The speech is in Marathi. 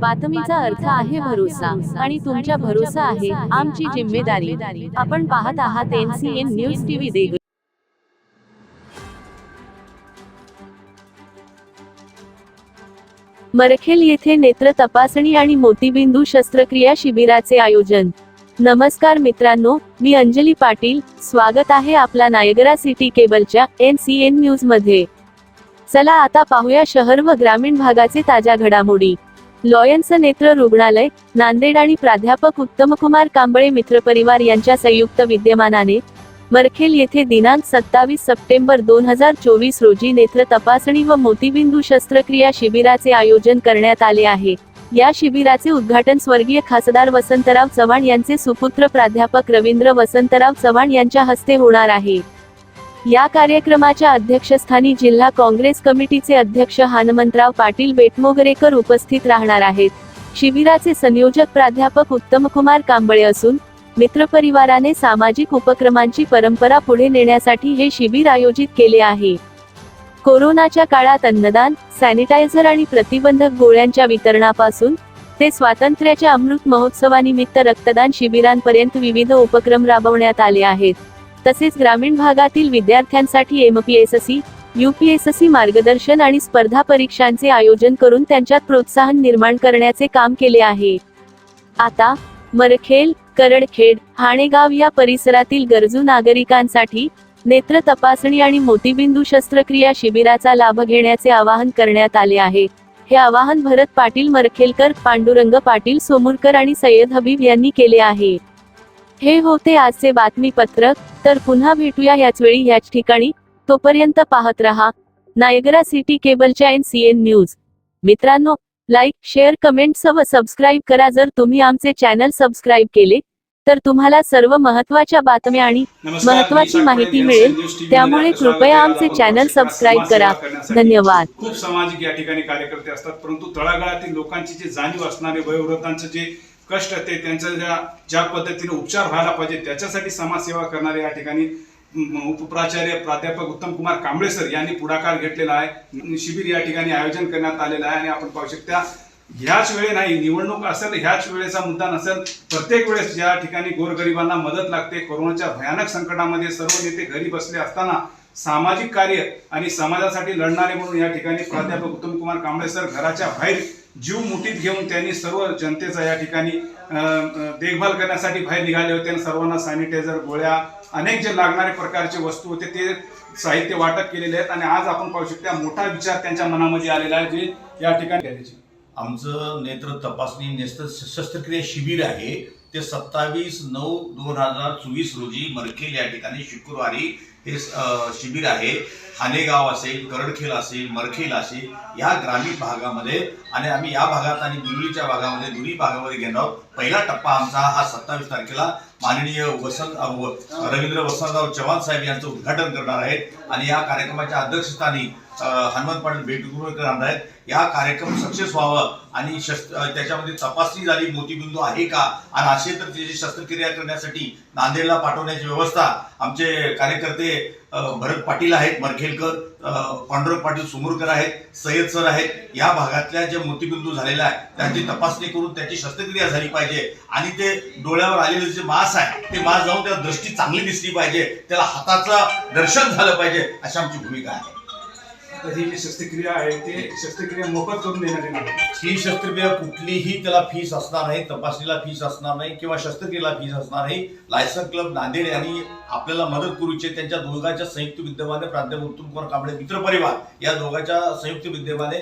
बातमीचा अर्थ आहे भरोसा आणि तुमच्या भरोसा आहे आमची जिम्मेदारी. आपण पाहत आहात एनसीएन न्यूज टीव्ही देग मरखेल येथे नेत्र तपासणी आणि मोतीबिंदू शस्त्रक्रिया शिबिराचे आयोजन. नमस्कार मित्रांनो मी अंजली पाटील. स्वागत आहे आपला नायगरा सिटी केबलच्या एन सी एन न्यूजमध्ये चला आता पाहूया शहर व ग्रामीण भागाचे ताज्या घडामोडी. लॉयन्स नेत्र रुग्णालय नांदेड आणि प्राध्यापक उत्तमकुमार कांबळे मित्रपरिवार यांच्या संयुक्त विद्यमानाने मरखेल येथे दिनांक सत्तावीस सप्टेंबर दोन हजार चोवीस रोजी नेत्र तपासणी व मोतीबिंदू शस्त्रक्रिया शिबिराचे आयोजन करण्यात आले आहे. या शिबिराचे उद्घाटन स्वर्गीय खासदार वसंतराव चव्हाण यांचे सुपुत्र प्राध्यापक रवींद्र वसंतराव चव्हाण यांच्या हस्ते होणार आहे. या कार्यक्रमाच्या अध्यक्षस्थानी जिल्हा काँग्रेस कमिटीचे अध्यक्ष हनुमंतराव पाटील बेटमोगरेकर उपस्थित राहणार आहेत. शिबिराचे संयोजक प्राध्यापक उत्तमकुमार कांबळे असून मित्रपरिवाराने सामाजिक उपक्रमांची परंपरा पुढे नेण्यासाठी हे शिबिर आयोजित केले आहे. कोरोनाच्या काळात अन्नदान सॅनिटायझर आणि प्रतिबंधक गोळ्यांच्या वितरणापासून ते स्वातंत्र्याच्या अमृत महोत्सवानिमित्त रक्तदान शिबिरांपर्यंत विविध उपक्रम राबवण्यात आले आहेत. तसेच ग्रामीण भागातील विद्यार्थ्यांसाठी एमपीएससी युपीएससी मार्गदर्शन आणि स्पर्धा परीक्षांचे आयोजन करून त्यांच्यात प्रोत्साहन निर्माण करण्याचे काम केले आहे. आता मरखेल करडखेड हाणेगाव या परिसरातील गरजू नागरिकांसाठी नेत्र तपासणी आणि मोतीबिंदू शस्त्रक्रिया शिबिराचा लाभ घेण्याचे आवाहन करण्यात आले आहे. हे आवाहन भरत पाटील मरखेलकर पांडुरंग पाटील सोमुरकर आणि सय्यद हबीब यांनी केले आहे. हे होते आजचे बातमीपत्रक तर पुन्हा भेटूया याच वेळी याच ठिकाणी. तोपर्यंत पाहत रहा. नायगरा सिटी केबलच्या एन सी एन न्यूज. मित्रांनो लाईक शेअर कमेंट्स व सबस्क्राईब करा जर तुम्ही आमचे चॅनल सबस्क्राईब केले. तर तुम्हाला सर्व महत्त्वाच्या बातम्या आणि नमस्कार, महत्त्वाची मी माहिती मिळेल. त्यामुळे कृपया आमचे. चॅनल सबस्क्राईब करा. धन्यवाद. खूप सामाजिक या ठिकाणी कार्यकर्ते असतात. परंतु तळागाळातील लोकांची जे जाणीव असणारे वयोवृद्धांचं जे कष्ट ते त्यांच्या ज्या ज्या पद्धतीने उपचार व्हायला पाहिजे त्याच्यासाठी समाजसेवा करणारे या ठिकाणी उपप्राचार्य प्राध्यापक उत्तम कुमार कांबळे सर यांनी पुढाकार घेतलेला आहे. शिबिर या ठिकाणी आयोजन करण्यात आलेलं आहे आणि आपण पाहू शकता ह्याच वेळे नाही निवडणूक असेल ह्याच वेळेचा मुद्दा नसेल प्रत्येक वेळेस ज्या ठिकाणी गोरगरिबांना मदत लागते कोरोनाच्या भयानक संकटामध्ये सर्व नेते घरी बसले असताना सामाजिक कार्य आणि समाजासाठी लढणारे म्हणून या ठिकाणी प्राध्यापक उत्तम कुमार कांबळे सर घराच्या बाहेर जीव मुठीत घेऊन त्यांनी सर्व जनतेचा या ठिकाणी देखभाल करण्यासाठी बाहेर निघाले होते. आणि सर्वांना सॅनिटायझर गोळ्या अनेक जे लागणारे प्रकारचे वस्तू होते ते साहित्य वाटप केलेले आहेत. आणि आज आपण पाहू शकता मोठा विचार त्यांच्या मनामध्ये आलेला आहे जे या ठिकाणी आमचं नेत्र तपासणी नेत्र शस्त्रक्रिया शिबिर आहे. ते सत्तावीस नऊ दोन हजार चोवीस रोजी मरखेल या ठिकाणी शुक्रवारी हे शिबिर आहे. हानेगाव असेल करडखेल असेल मरखेल असेल या ग्रामीण भागामध्ये आणि आम्ही या भागात आणि दुर्लीच्या भागामध्ये दोन्ही भागामध्ये घेणार आहोत. पहिला टप्पा आमचा हा सत्तावीस तारखेला. माननीय वसंत रवींद्र वसंतराव चव्हाण साहेब यांचं उद्घाटन करणार आहेत. आणि या कार्यक्रमाच्या अध्यक्षस्थानी हनुमंत पाटील बेटुकुरकर करणार आहेत. या कार्यक्रम सक्सेस व्हावं आणि शस्त्र त्याच्यामध्ये तपासणी झाली मोतीबिंदू आहे का? आणि असे तर त्याची शस्त्रक्रिया करण्यासाठी नांदेडला पाठवण्याची व्यवस्था आमचे कार्यकर्ते भरत पाटील आहेत मरखेलकर पांडुरंग पाटील सुमुरकर आहेत सय्यद सर आहेत या भागातल्या जे मोतीबिंदू झालेला आहे त्यांची तपासणी करून त्याची शस्त्रक्रिया झाली पाहिजे. आणि ते डोळ्यावर आलेलं जे मास आहे ते मास जाऊन त्याला दृष्टी चांगली दिसली पाहिजे. त्याला हाताचं दर्शन झालं पाहिजे अशी आमची भूमिका आहे. तर ही जी शस्त्रक्रिया आहे ते शस्त्रक्रिया मोफत करून देण्यात येणार आहे. ही शस्त्रक्रिया कुठलीही त्याला फीस असणार नाही तपासणीला फीस असणार नाही किंवा शस्त्रक्रियेला फीस असणार नाही लायसन क्लब नांदेड यांनी आपल्याला मदत करू इच्छित त्यांच्या दोघांच्या संयुक्त विद्यमाने प्राध्यापक उत्तम कुमार कांबळे मित्र परिवार या दोघांच्या संयुक्त विद्यमाने